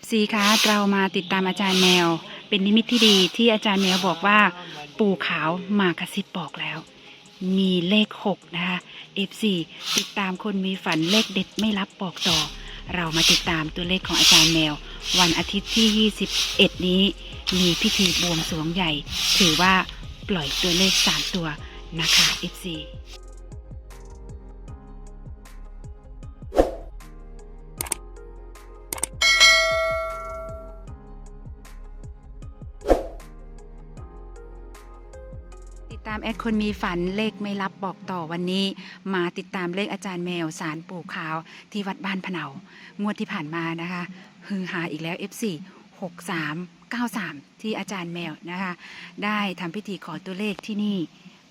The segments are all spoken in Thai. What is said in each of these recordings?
FC คะเรามาติดตามอาจารย์แมว เป็นนิมิตที่ดีที่อาจารย์แมวบอกว่า ปู่ขาวมากระซิบบอกแล้ว มีเลขหกนะคะ FC ติดตามคนมีฝันเลขเด็ดไม่รับบอกต่อ เรามาติดตามตัวเลขของอาจารย์แมว วันอาทิตย์ที่ 21 นี้ มีพิธีบวงสรวงใหญ่ ถือว่าปล่อยตัวเลข 3 ตัวนะคะ FC อดคนมีฝันเลขไม่รับบอกต่อวันนี้ มาติดตามเลขอาจารย์แมวสารปู่ขาวที่วัดบ้านพะเนางวดที่ผ่านมานะคะฮือฮาอีกแล้ว F4 6393 ที่อาจารย์แมวนะคะ ได้ทำพิธีขอตัวเลขที่นี่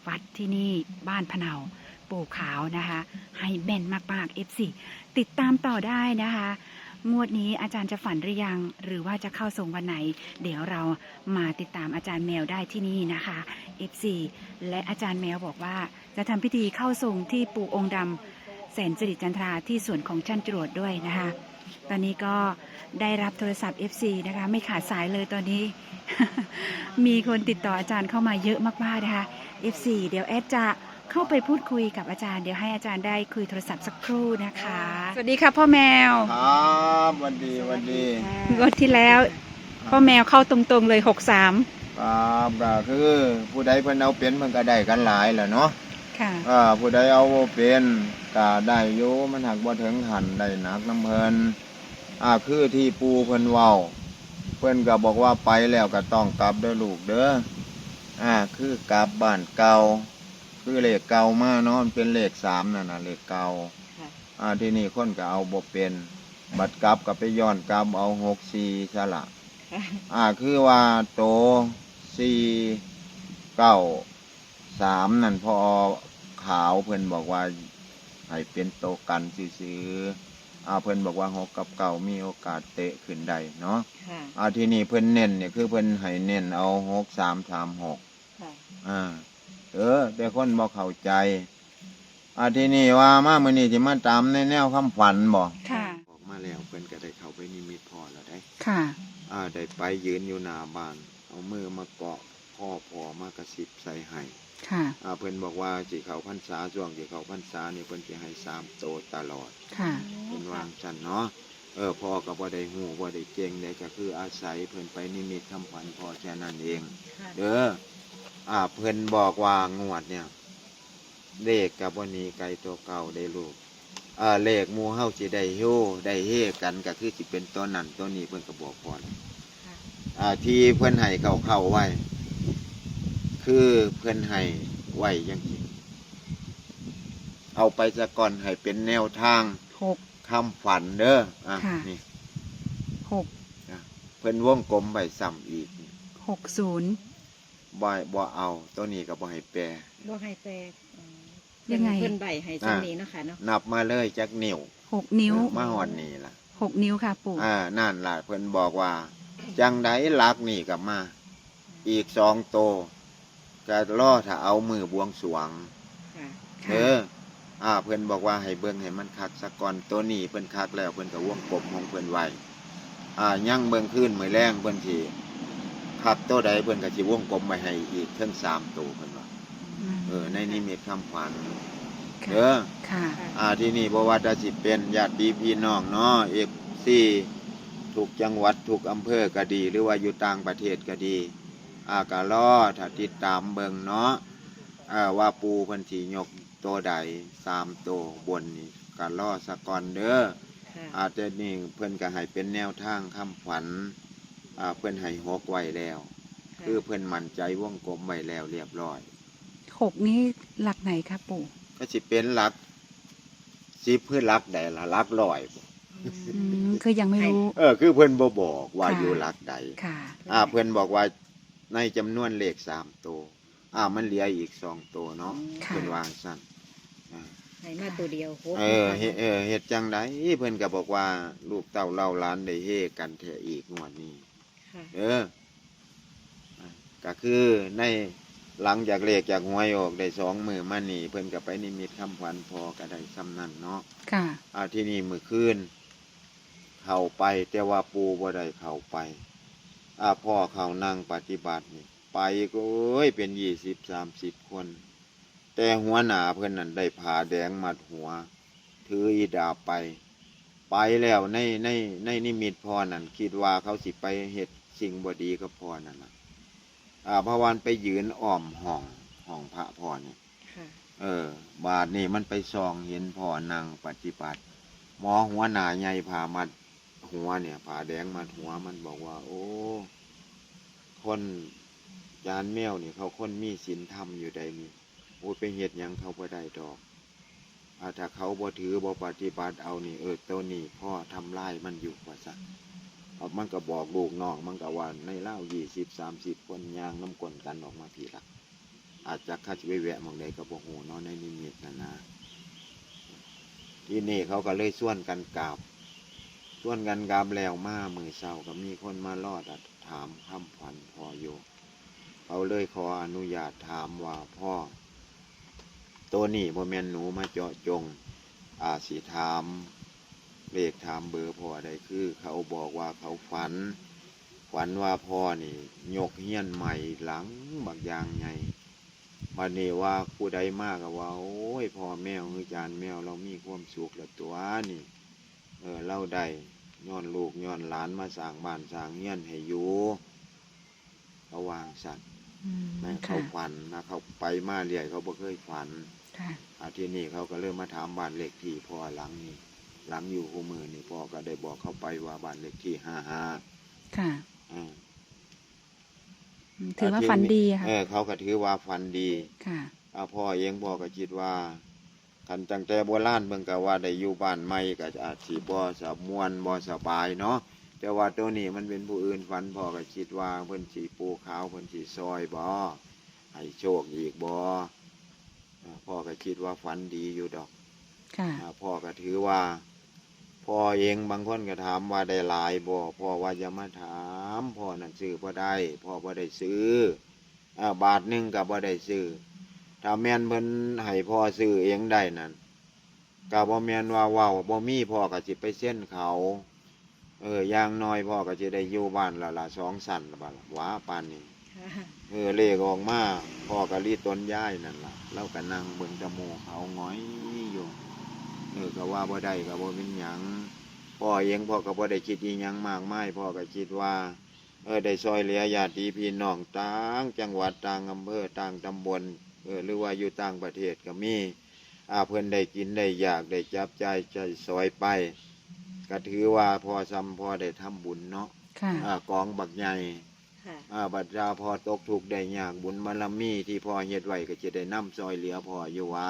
วัดที่นี่บ้านพะเนาปู่ขาวนะคะ ให้แม่นมากๆ F4 ติดตามต่อได้นะคะ งวดนี้อาจารย์จะฝันหรือยัง หรือว่าจะเข้าทรงวันไหน เดี๋ยวเรามาติดตามอาจารย์แมวได้ที่นี่นะคะ F4 และอาจารย์แมวบอกว่าจะทำพิธีเข้าทรงที่ปู่องค์ดำแสนสิริจันทราที่สวนของช่างจรวดด้วยนะคะ ตอนนี้ก็ได้รับโทรศัพท์ FC นะคะ ไม่ขาดสายเลยตอนนี้ มีคนติดต่ออาจารย์เข้ามาเยอะมากๆนะคะ F4 เดี๋ยวแอดจะ เข้าไปพูดคุยกับอาจารย์ เดี๋ยวให้อาจารย์ได้คุยโทรศัพท์สักครู่นะคะ สวัสดีค่ะพ่อแมวครับวันดีวันดีงวดที่แล้ว พ่อแมวเข้าตรงๆเลย63ครับก็คือผู้ใดเพิ่นเอาเป็นมันก็ได้กันหลายแหละเนาะค่ะอ่าผู้ใดเอาบ่เป็นก็ได้อยู่มันหักบ่ถึงหันได้หนักน้ำเพิ่นอ่าคือที่ปูเพิ่นเว้าเพิ่นก็บอกว่าไปแล้วก็ต้องกลับเด้อลูกเด้ออ่าคือกลับบ้านเก่า คือเลขเก่ามาเนาะมันเป็นเลขสามนั่นน่ะเลขเก่าค่ะอ่าที่นี่คนก็เอาบ่เป็น บัดกลับก็ไปย้อนกลับเอาหกสี่ซะละอ่าคือว่าโตสี่เก้าสามนั่นพอขาวเพิ่นบอกว่าให้เป็นโตกันซื้อๆอ่าเพิ่นบอกว่าหกกับเก่ามีโอกาสเตะขึ้นได้เนาะ ค่ะอ่าที่นี่เพิ่นเน้นเนี่ยคือเพิ่นให้เน้นเอาหกสามสามหกค่ะอ่า เออ แต่คนบ่เข้าใจอ่าที่นี่ว่ามามื้อนี้สิมาตามในแนวคำฝันบ่ค่ะออกมาแล้วเพิ่นก็ได้เข้าไปนิมิตพอแล้วได้ ค่ะอ่าได้ไปยืนอยู่หน้าบ้าน เอามือมาเกาะพ่อพอมากระสิบใส่ให้ค่ะอ่าเพิ่นบอกว่าสิเขาพรรษาช่วงสิเขาพรรษานี่เพิ่นสิให้สามโตตลอด ค่ะเพิ่นวางจันเนาะเออพ่อก็บ่ได้ฮู้บ่ได้เก่งได้ก็คืออาศัยเพิ่นไปนิมิตคำขวัญพ่อแค่นั้นเองค่ะเด้อ อ่าเพิ่นบอกว่างวดเนี่ย เลขกับวันนี้ไกลตัวเก่าได้ลูกอ่าเลขหมู่เฮาสิได้โฮได้เฮกันก็คือสิเป็นตัวนั้นตัวนี้เพิ่นก็บอกพอแล้วค่ะอ่าที่เพื่อนให้เขาเข้าไว้ คือเพื่อนให้ไว้อยังสิเอาไปสะก่อนให้เป็นแนวทางหกคำฝันเด้ออะค่ะ นี่หกเพื่อนวงกลมใบซ้ำอีก หกศูนย์ บ่บ่เอาตัวนี้ก็บ่ให้แปรบ่ให้แปลอ๋อยังไงเพิ่นใบให้จังนี้เนาะค่ะเนาะนับมาเลยจากนิ้วหกนิ้วเออมาหอดนี่ล่ะหกนิ้วค่ะปู่อ่านั่นล่ะเพื่อนบอกว่า จังไดลักนี่กลับมา อีกสองโตวก็ล่อถ้าเอามือบวงสรวงค่ะเอออ่าเพื่อนบอกว่าให้เบิ่งให้มันคักสะก่อนตัวนี้เพิ่นคักแล้วเพิ่นก็วงกลมของเพิ่นไว้อ่ายั่งเบิ่งขึ้นมื้อแรงเพิ่นสิ คักตัวใดเพิ่นก็สิวงกลมไว้ให้อีกเทั้งสามตัวเพิ่นว่าเออในนิมิตคำขวัญเด้อค่ะ อ่าที่นี่บ่ว่าจะสิเป็นญาติพี่น้องเนาะ FC ทุกจังหวัดทุกอำเภอก็ดี หรือว่าอยู่ต่างประเทศก็ดีอ่าก็รอถ้าติดตามเบิ่งเนาะอ่าว่าปูเพิ่นสิยกตัวใดสามตัวบนนี่ก็รอสะก่อนเด้อค่ะอาจจะนี่เพิ่นก็ให้เป็นแนวทางคำขวัญอ่า เพิ่นให้หกไว้แล้ว คือเพิ่นมั่นใจวงกลมไว้แล้วเรียบร้อยหกนี้หลักไหนคะปู่ก็สิเป็นหลักสิเพื่อหลักใดล่ะหลักร้อยบ่อืมคือยังไม่รู้ เออ คือเพิ่นบ่บอกว่าค่ะอยู่หลักใดค่ะอ่า เพิ่นบอกว่าในจำนวนเลขสามตัวอ่ามันเหลืออีกสองตัวเนาะค่ะเพิ่นวางสั้นอ่าให้มาตัวเดียวโหเออเฮ็ดเออเฮ็ดจังไดเพิ่นก็บอกว่า ลูกเต้าเล่าหล้านได้เฮกันแท้อีกงวดนี้ ค่ะ เอออะก็คือในหลังจากเลขจากหวยออกได้สองมือมานี่ เพิ่นก็ไปนิมิตคำขวัญพอก็ได้ซ้ำนั่นเนาะค่ะอ่าที่นี่มือคืนขเข้าไปแต่ว่าปูบ่ได้เข้าไปอ่าพ่อเขานั่งปฏิบัตินี่ไปก็เอ้ยเป็นยี่สิบสามสิบคน แต่หัวหน้าเพื่อนนั่นได้ผ่าแดงมัดหัว ถืออีดาบไป ไปแล้วในในในนิมิตพ่อนั่นคิดว่าเขาสิไปเหตุ สิ่งบดีกับพ่อนั่นนะอ่าพระวันไปยืนอ้อมห้องห้องพระพ่อเนี่ยค่ะเออ บาทนี่มันไปส่องเห็นพ่อนั่งปฏิบัติหมอหัวหน้าใหญ่ผ่ามัดหัวเนี่ยผ่าแดงมัดหัวมันบอกว่า โอ้ คนจานแมวนี่เขาคนมีศีลธรรมอยู่ใดนี่โอ้ยไปเฮ็ดหยังเขาบ่ได้ดอกอาถ้าเขาบ่ถือบ่ปฏิบัติเอานี่เออตัวนี้พ่อทำลายมันอยู่ว่าซะเอา มันก็บอกลูกน้องมันก็ว่าในเล่ายี่สิบสามสิบคนยางน้ำกลนกันออกมาทีละอาจจะคัดไปแวะมองใดก็บ่ฮู้เนาะในนิมิตนั่นะที่นี่เขาก็เลยส่วนกันกราบส่วนกันกราบแล้วมามือเศร้าก็มีคนมาลอดถามคำพันพ่ออยู่เขาเลยขออนุญาตถามว่าพ่อ ตัวนี้โมเมนหนูมาเจาะจงอาสิถาม เลขถามเบอร์พ่อใดคือ เขาบอกว่าเขาฝัน ฝันว่าพ่อนี่ยกเฮียนใหม่หลังบางอย่างไงมาเนี่ว่าผู้ใดมากก็ว่า โอ้ยพ่อแมวคือจานแมวเรามีความสุขแล้วตัวนี่ เออเล่าได้ย้อนลูกย้อนหลานมาสร้างบ้านสร้างเงี้ยนให้อยู่เขาวางสัตว์อืมนะค่ะเขาฝันนะเขาไปมาเรื่อยเขาบ่เคยฝันค่ะอาทีนี้เขาก็เริ่มมาถามบ้านเลขที่พ่อหลังนี้ หลังอยู่คู่มือนี่พ่อก็ได้บอกเขาไปว่าบ้านเลขที่ห้าห้าค่ะอ่าอืมถือว่าฝันดีอะค่ะเออเขาก็ถือว่าฝันดี ค่ะอาพ่อเองพ่อก็คิดว่าคันจังแต่โบราณเบิ่งก็ว่าได้อยู่บ้านใหม่ก็อาจสิบ่สะมวนบ่สบายเนาะแต่ว่าตัวนี้มันเป็นผู้อื่นฝันพ่อก็คิดว่าเพิ่นสิปูขาวเพิ่นสิซอยบ่ให้โชคอีกบ่อ่าพ่อก็คิดว่าฝันดีอยู่ดอกค่ะอ่าพ่อก็ถือว่า พ่อเองบางคนก็ถามว่าได้หลายบ่พ่อว่าอย่ามาถามพ่อนั่นซื้อบ่ได้พ่อบ่ได้ซื้ออ่าบาทหนึงก็บ่ได้ซื้อถ้าแม่นเพิ่นให้พ่อซื้อเองได้นั่นก็บ่แม่นว่าเว้าบ่มีพ่อก็สิไปเส้นเขา เอออย่างน้อยพ่อก็สิได้อยู่บ้านละละสองสั่นละบัดละหว้าปานนี้ค่ะเออเลขออกมาพ่อก็รีดต้นย้ายนั่นล่ะเราก็นั่งเบิ่งแตะโมเขาหงอยอยู่ เออก็ว่าบ่ได้ก็บ่เป็นหยังพ่อเองพ่อก็บ่ได้คิดอีหยังมากมายพ่อก็คิดว่า เออได้ซอยเหลือญาติพี่น้องต่างจังหวัดต่างอำเภอต่างตำบลเออหรือว่าอยู่ต่างประเทศก็มีอาเพิ่นได้กินได้อยากได้จับใจายใจซอยไปก็ถือว่าพอซ้ำพอได้ทำบุญเนาะค่ะอ่ากองบักใหญ่ค่ะอ่าบัดราพอตกทุกข์ได้ยากบุญบารมีที่พ่อเฮ็ดไว้ก็จะได้นำซอยเหลือพ่ออยู่ว่า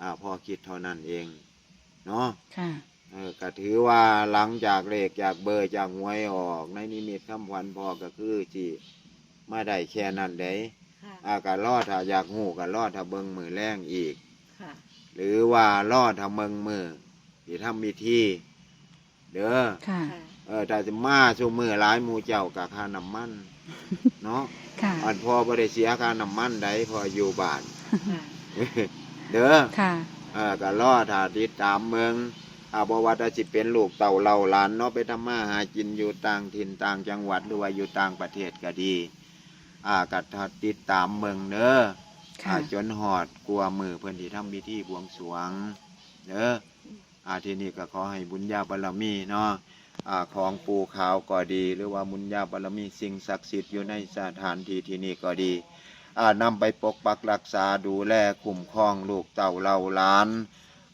อ่าพ่อคิดเท่านั้นเอง เนาะค่ะเออก็ถือว่าหลังจากเลขจากเบอร์จากหวยออก ในนิมิตคำขวัญพ่อก็คือที่มาได้แค่นั้นเด้ค่ะอ่าก็รอดถ้าอยากหูก็รอดถ้าเบิ่งมือแรงอีก ค่ะหรือว่ารอดถ้าเบิ่งมือที่ทำพิธีเด้อค่ะค่ะเออถ้าจะมาชูมือหลายหมูเจ้ากับค่าน้ำมัน เนาะค่ะอันพ่อบ่ได้เสียค่าน้ำมันใดพออยู่บ้าน ค่ะเด้อ ค่ะ เออก็รอถาติดตามเมืองอาบว่าถ้าสิเป็นลูกเต่าเหล่าหลานเนาะไปทำมาหากินอยู่ต่างถิ่นต่างจังหวัดหรือว่าอยู่ต่างประเทศก็ดีอ่าก็ถ้าติดตามเมืองเด้อค่ะอาจนหอดกลัวมือเพิ่อนที่ทำพิธีบวงสรวงเด้ออาทีนี้ก็ขอให้บุญญาบารมีเนาะอาของปูขาวก็ดี หรือว่าบุญญาบารมีสิ่งศักดิ์สิทธิ์อยู่ในสถานที่ที่นี่ก็ดี นำไปปกปักรักษาดูแลคุ้มครองลูกเต่าเหล่าหลาน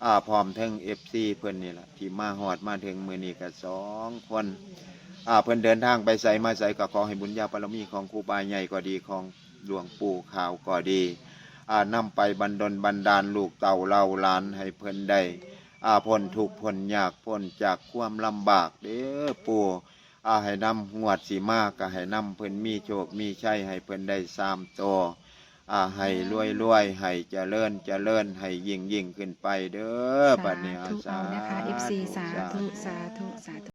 อ่าพร้อมทั้งเอฟซีเพิ่อนนี่แหละที่มาหอดมาถึงมือนี้ก็สองคนอ่าเพิ่อนเดินทางไปใส่มาใส่ก็ขอให้บุญญาบารมีของครูบาใหญ่ก็ดีของหลวงปู่ขาวก็ดีอ่านำไปบันดลบันดาลลูกเต่าเล่าหลานให้เพิ่อนได้อาพ้นทุกพ้นยากพ้นจากความลำบากเด้อปู่ อาให้นำงวดสีมากก็ให้นำเพิ่นมีโชคมีชัยให้เพิ่นได้สามโตวอาให้รวยรวยให้เจริญเจริญให้ยิ่งยิ่งขึ้นไปเด้อบัดนี้สาธุเอานะคะ FC สาธุสาธุสาธุ